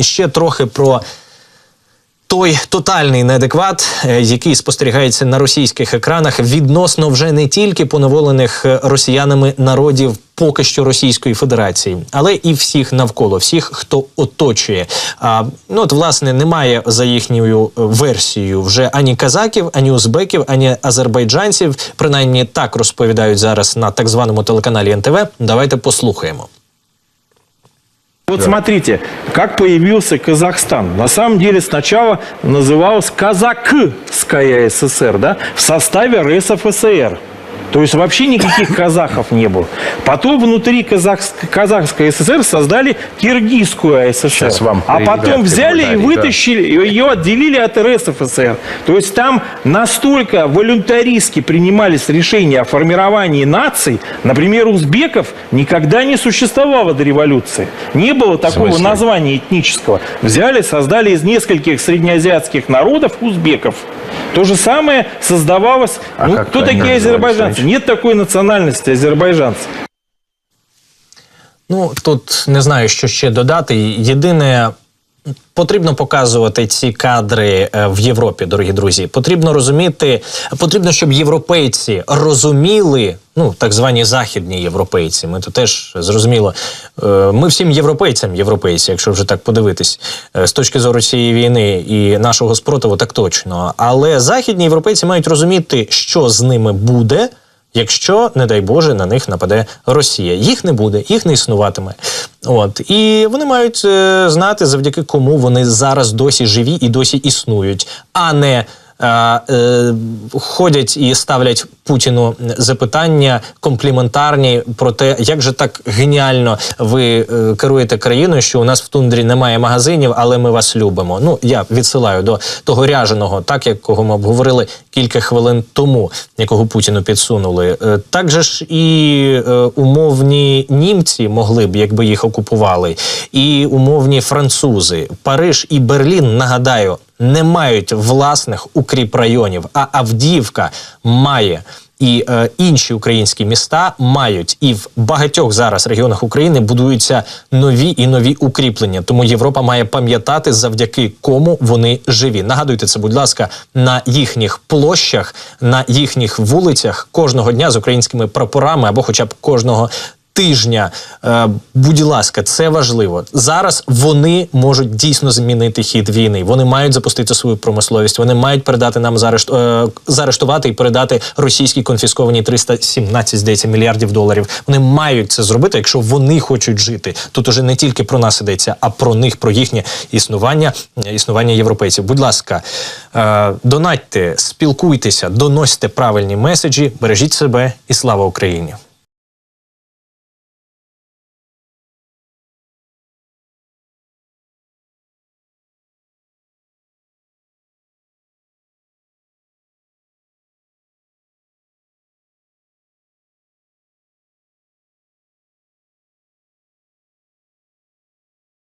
ще трохи про той тотальний неадекват, е, який спостерігається на російських екранах, відносно вже не тільки поневолених росіянами народів. Поки що Російської Федерації, але і всіх навколо, всіх, хто оточує. А ну от власне немає за їхньою е, версією вже ані казаків, ані узбеків, ані азербайджанців. Принаймні так розповідають зараз на так званому телеканалі НТВ. Давайте послухаємо. Вот смотрите, как появился Казахстан. На самом деле сначала называлась Казакская ССР, да, в составе РСФСР. То есть вообще никаких казахов не было. Потом внутри Казахск- Казахской ССР создали Киргизскую ССР. Сейчас вам а потом взяли и дали, да. вытащили, ее отделили от РСФСР. То есть там настолько волюнтаристски принимались решения о формировании наций, например, узбеков никогда не существовало до революции. Не было такого названия этнического. Взяли, создали из нескольких среднеазиатских народов узбеков. То же самое создавалось... А ну, кто такие азербайджанцы? Нет такой национальности азербайджанцев. Ну тут не знаю, що ще додати. Єдине. Потрібно показувати ці кадри е, в Європі, дорогі друзі. Потрібно розуміти, потрібно, щоб європейці розуміли, ну так звані західні європейці. Ми то теж зрозуміло. е, Ми всім європейцям європейці, якщо вже так подивитись, е, з точки зору цієї війни і нашого спротиву, так точно. Але західні європейці мають розуміти, що з ними буде. Якщо, не дай Боже, на них нападе Росія, їх не буде, їх не існуватиме. От і вони мають е, знати, завдяки кому вони зараз досі живі і досі існують, а не ходять і ставлять Путіну запитання компліментарні про те, як же так геніально ви е, керуєте країною, що у нас в тундрі немає магазинів, але ми вас любимо. Ну я відсилаю до того ряженого, так якого ми обговорили кілька хвилин тому, якого Путіну підсунули. Е, Так же ж і е, умовні німці могли б, якби їх окупували, і умовні французи, Париж і Берлін. Нагадаю, не мають власних укріп районів, а Авдіївка має. І е, інші українські міста мають і в багатьох зараз регіонах України будуються нові і нові укріплення. Тому Європа має пам'ятати завдяки кому вони живі. Нагадуйте це, будь ласка, на їхніх площах, на їхніх вулицях кожного дня з українськими прапорами або, хоча б кожного тижня. Е, будь ласка, це важливо. Зараз вони можуть дійсно змінити хід війни. Вони мають запустити свою промисловість. Вони мають передати нам заарешт, е, заарештувати і передати російській конфісковані 317, здається, мільярдів доларів. Вони мають це зробити, якщо вони хочуть жити. Тут уже не тільки про нас ідеться, а про них, про їхнє існування, е, існування європейців. Будь ласка, донатьте, спілкуйтеся, доносьте правильні меседжі, бережіть себе і слава Україні.